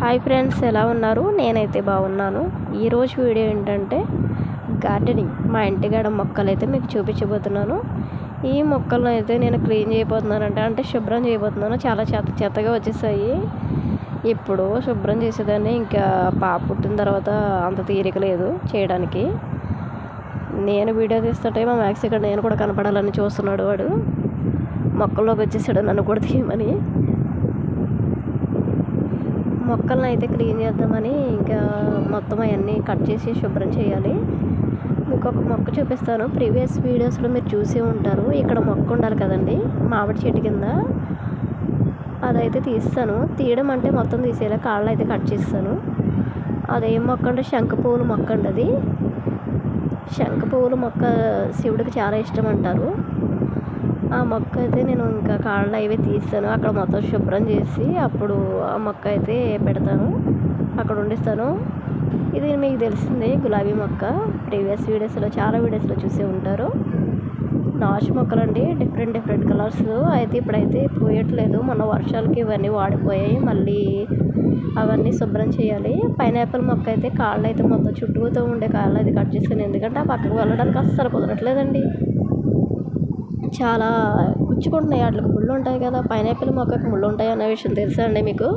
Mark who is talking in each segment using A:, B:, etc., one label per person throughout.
A: Hi friends ఎలా ఉన్నారు? నేనైతే బాగున్నాను. ఈరోజు వీడియో ఏంటంటే గార్డెనింగ్ మా ఇంటికాడ మొక్కలు అయితే మీకు చూపించబోతున్నాను. ఈ మొక్కలను అయితే నేను క్లీన్ చేయబోతున్నానంటే అంటే శుభ్రం చేయబోతున్నాను. చాలా చెత్త చెత్తగా వచ్చేసాయి. ఇప్పుడు శుభ్రం చేసేదాన్ని ఇంకా పాప పుట్టిన తర్వాత అంత తీరిక లేదు చేయడానికి. నేను వీడియో తీస్తుంటే మా మ్యాక్స్ ఇక్కడ నేను కూడా కనపడాలని చూస్తున్నాడు వాడు. మొక్కల్లోకి వచ్చేసాడు నన్ను కూడా తీయమని. మొక్కలను అయితే క్లీన్ చేద్దామని ఇంకా మొత్తం అవన్నీ కట్ చేసి శుభ్రం చేయాలి. ఇంకొక మొక్క చూపిస్తాను. ప్రీవియస్ వీడియోస్లో మీరు చూసే ఉంటారు. ఇక్కడ మొక్క ఉండాలి కదండి మామిడి చెట్టు కింద. అదైతే తీస్తాను. తీయడం అంటే మొత్తం తీసేలా కాళ్ళు అయితే కట్ చేస్తాను. అదేం మొక్క అంటే శంఖ పువ్వుల మొక్క అండి అది. శంఖ పువ్వుల మొక్క శివుడికి చాలా ఇష్టం అంటారు. ఆ మొక్క అయితే నేను ఇంకా కాళ్ళు అవి తీస్తాను. అక్కడ మొత్తం శుభ్రం చేసి అప్పుడు ఆ మొక్క అయితే పెడతాను. అక్కడ ఉండిస్తాను ఇది మీకు తెలిసిందే గులాబీ మొక్క. ప్రీవియస్ వీడియోస్లో చాలా వీడియోస్లో చూసే ఉంటారు. నాచు మొక్కలండి డిఫరెంట్ డిఫరెంట్ కలర్స్. అయితే ఇప్పుడైతే పోయట్లేదు. మొన్న వర్షాలకి ఇవన్నీ వాడిపోయాయి. మళ్ళీ అవన్నీ శుభ్రం చేయాలి. పైనాపిల్ మొక్క అయితే కాళ్ళు అయితే మొత్తం చుట్టూతో ఉండే కాళ్ళు అయితే కట్ చేశాను ఎందుకంటే ఆ పక్కకు వెళ్ళడానికి అస్సలు కుదరట్లేదండి. చాలా గుచ్చుకుంటున్నాయి. వాటికి ముళ్ళు ఉంటాయి కదా పైనాపిల్ మొక్కకు ముళ్ళు ఉంటాయి అనే విషయం తెలుసా అండి మీకు?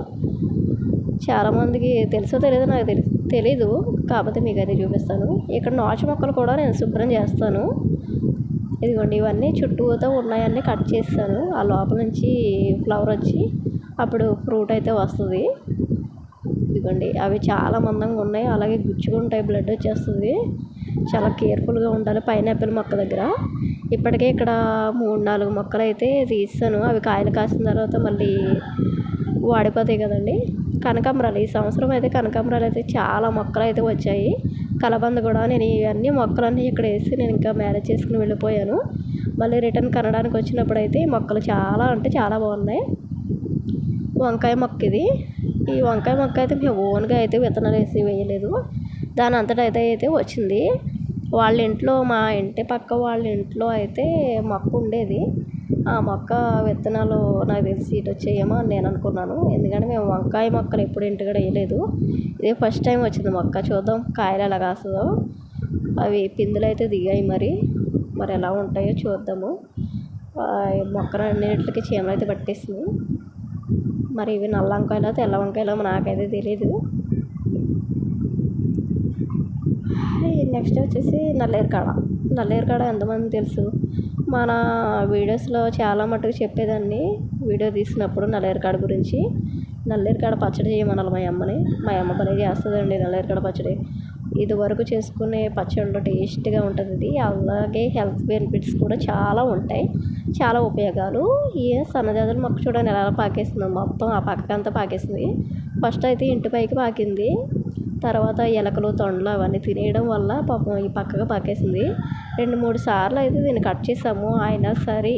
A: చాలామందికి తెలుసో తెలియదు నాకు తెలి తెలీదు. కాకపోతే మీకు అది చూపిస్తాను. ఇక్కడ నాచు మొక్కలు కూడా నేను శుభ్రం చేస్తాను. ఇదిగోండి ఇవన్నీ చుట్టూతో ఉన్నాయన్నీ కట్ చేస్తాను. ఆ లోపల నుంచి ఫ్లవర్ వచ్చి అప్పుడు ఫ్రూట్ అయితే వస్తుంది. ఇదిగోండి అవి చాలా మందంగా ఉన్నాయి. అలాగే గుచ్చుకుంటాయి బ్లడ్ వచ్చేస్తుంది. చాలా కేర్ఫుల్గా ఉండాలి పైనాపిల్ మొక్క దగ్గర. ఇప్పటికే ఇక్కడ మూడు నాలుగు మొక్కలు అయితే తీస్తాను అవి కాయలు కాసిన తర్వాత మళ్ళీ వాడిపోతాయి కదండి. కనకాంబరాలు. ఈ సంవత్సరం అయితే కనకాంబరాలు అయితే చాలా మొక్కలు అయితే వచ్చాయి. కలబంద కూడా నేను ఇవన్నీ మొక్కలన్నీ ఇక్కడ వేసి నేను ఇంకా మేనేజ్ చేసుకుని వెళ్ళిపోయాను. మళ్ళీ రిటర్న్ కనడానికి వచ్చినప్పుడు అయితే ఈ మొక్కలు చాలా అంటే చాలా బాగున్నాయి. వంకాయ మొక్క ఇది. ఈ వంకాయ మొక్క అయితే మేము ఓన్గా అయితే విత్తనాలు వేసి వేయలేదు. దాని అంతటా అయితే అయితే వచ్చింది. వాళ్ళ ఇంట్లో మా ఇంటి పక్క వాళ్ళ ఇంట్లో అయితే మొక్క ఉండేది. ఆ మొక్క విత్తనాలు నాకు తెలిసి ఇటు వచ్చేయేమో అని నేను అనుకున్నాను. ఎందుకంటే మేము వంకాయ మొక్కలు ఎప్పుడు ఇంటికాడ వేయలేదు. ఇదే ఫస్ట్ టైం వచ్చింది మొక్క. చూద్దాం కాయలు ఎలా కాస్తుందో అవి పిందులు అయితే దిగాయి మరి. మరి ఎలా ఉంటాయో చూద్దాము. మొక్కలు అన్నిటికి చీమలు అయితే పట్టేసింది మరి ఇవి నల్ల వంకాయలు తెల్ల వంకాయలు నాకైతే తెలియదు నెక్స్ట్ వచ్చేసి నల్లేరుకాడ నల్లేరుకాడ ఎంతమంది తెలుసు? మన వీడియోస్లో చాలా మటుకు చెప్పేదాన్ని. వీడియో తీసినప్పుడు నల్లేరుకాడ గురించి. నల్లేరుకాడ పచ్చడి చేయమనాలి మా అమ్మని. మా అమ్మ భలే చేస్తుందండి నల్లేరుకాడ పచ్చడి. ఇది వరకు చేసుకునే పచ్చడిలో టేస్ట్గా ఉంటుంది ఇది. అలాగే హెల్త్ బెనిఫిట్స్ కూడా చాలా ఉంటాయి. చాలా ఉపయోగాలు. ఈ సన్నజాజుల మొక్క చూడండి ఎలా పాకేస్తుంది. మొత్తం ఆ పక్కకంతా పాకేసింది. ఫస్ట్ అయితే ఇంటి పైకి పాకింది. తర్వాత ఎలకలు తొండలు అవన్నీ తినేయడం వల్ల పాపం ఈ పక్కగా పాకేసింది. రెండు మూడు సార్లు అయితే దీన్ని కట్ చేసాము. అయినా సరే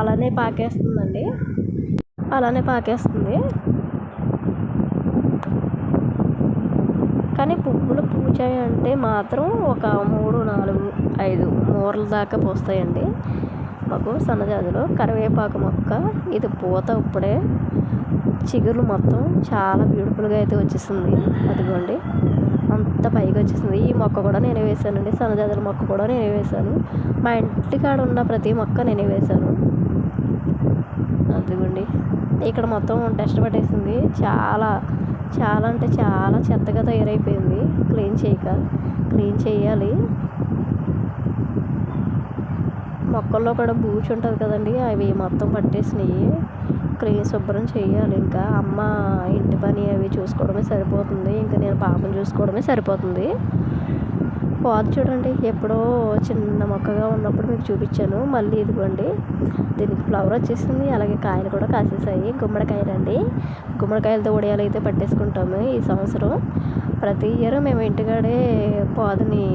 A: అలానే పాకేస్తుందండి. అలానే పాకేస్తుంది. కానీ పువ్వులు పూచాయి అంటే మాత్రం ఒక మూడు నాలుగు ఐదు మూరల దాకా పోస్తాయండి. మాకు సన్నజాజులో కరివేపాకు మొక్క ఇది పూత ఇప్పుడే. చిగురులు మొత్తం చాలా బ్యూటిఫుల్గా అయితే వచ్చేసింది. అదిగోండి. అంత పైకి వచ్చేసింది. ఈ మొక్క కూడా నేనే వేసానండి సన్నజాజుల మొక్క కూడా నేనే వేసాను మా ఇంటికాడ ఉన్న ప్రతి మొక్క నేనే వేసాను అదిగోండి. ఇక్కడ మొత్తం టెస్ట్ పట్టేసింది. చాలా చాలా అంటే చాలా చెత్తగా తయారైపోయింది. క్లీన్ చేయక క్లీన్ చేయాలి. మొక్కల్లో కూడా బూచి ఉంటుంది కదండి అవి మొత్తం పట్టేసినాయి. క్లీన్ శుభ్రం చేయాలి. ఇంకా అమ్మ ఇంటి పని అవి చూసుకోవడమే సరిపోతుంది. ఇంకా నేను పాపను చూసుకోవడమే సరిపోతుంది. పాదు చూడండి ఎప్పుడో చిన్న మొక్కగా ఉన్నప్పుడు మీకు చూపించాను. మళ్ళీ ఇదిగోండి దీనికి ఫ్లవర్ వచ్చేసింది. అలాగే కాయలు కూడా కాసేసాయి. గుమ్మడికాయలు అండి గుమ్మడికాయలతో ఉడియాలు అయితే పట్టేసుకుంటాము ఈ సంవత్సరం. ప్రతి ఇయర్ మేము ఇంటికాడే పాదుని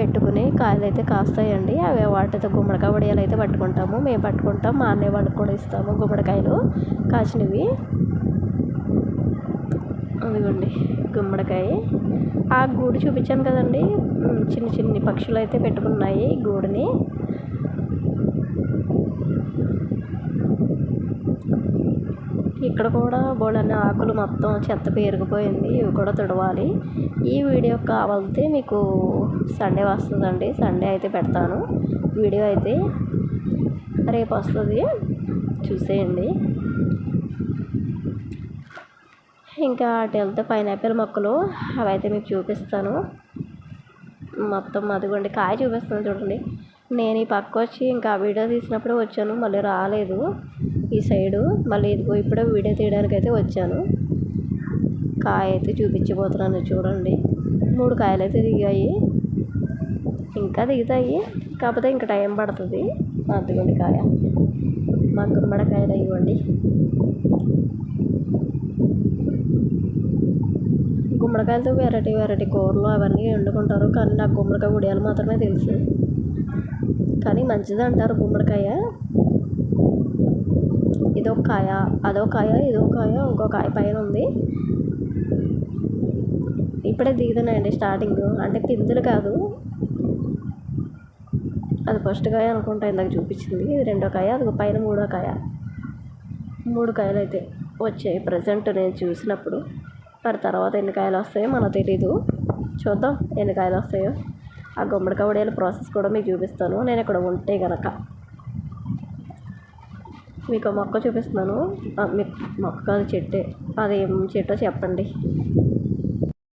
A: పెట్టుకుని కాయలు అయితే కాస్తాయండి. అవి వాటితో గుమ్మడికాయ వడియాలు అయితే పట్టుకుంటాము. మేము పట్టుకుంటాం మా అన్నయ్య వాళ్ళకి కూడా ఇస్తాము గుమ్మడికాయలు. కాచినవి. అదిగోండి గుమ్మడికాయ. ఆ గూడు చూపించాను కదండి. చిన్న చిన్ని పక్షులు అయితే పెట్టుకున్నాయి గూడుని. ఇక్కడ కూడా బోడన్ని ఆకులు మొత్తం చెత్త పేరుకుపోయింది. ఇవి కూడా తుడవాలి. ఈ వీడియో కావాలంటే మీకు సండే వస్తుందండి. సండే అయితే పెడతాను. వీడియో అయితే రేపు వస్తుంది. చూసేయండి. ఇంకా అటు వెళ్తే పైనాపిల్ మొక్కలు అవి అయితే మీకు చూపిస్తాను. మొత్తం అదిగోండి కాయ చూపిస్తాను చూడండి. నేను ఈ పక్క వచ్చి ఇంకా వీడియో తీసినప్పుడు వచ్చాను మళ్ళీ రాలేదు ఈ సైడు. మళ్ళీ ఇదిగో ఇప్పుడే వీడియో తీయడానికి అయితే వచ్చాను. కాయ అయితే చూపించబోతున్నాను చూడండి. మూడు కాయలు అయితే దిగాయి. ఇంకా దిగుతాయి కాకపోతే ఇంకా టైం పడుతుంది. అదిగోండి కాయ. మా గుమ్మడికాయలు ఇవ్వండి. గుమ్మడికాయలతో వెరైటీ వెరైటీ కూరలు అవన్నీ వండుకుంటారు కానీ నాకు గుమ్మడికాయ ఉడియాలు మాత్రమే తెలుసు. కానీ మంచిది అంటారు గుమ్మడికాయ. ఇదో కాయ అదో కాయ ఇదో కాయ ఇంకో కాయ పైన ఉంది. ఇప్పుడే దిగుతున్నాయండి స్టార్టింగ్. అంటే పిందులు కాదు. అది ఫస్ట్ కాయ అనుకుంటా ఇందాక చూపించింది. ఇది రెండో కాయ అది పైన మూడో కాయ. మూడు కాయలు అయితే వచ్చాయి ప్రజెంట్ నేను చూసినప్పుడు. మరి తర్వాత ఎన్ని కాయలు వస్తాయో మనకు తెలీదు. చూద్దాం ఎన్ని కాయలు వస్తాయో. ఆ గుమ్మడికాయ ఉడేల ప్రాసెస్ కూడా మీకు చూపిస్తాను. నేను ఇక్కడ ఉంటే కనుక మీకు మొక్క చూపిస్తున్నాను. మీకు మొక్క కాదు చెట్టే. అది ఏం చెట్టో చెప్పండి.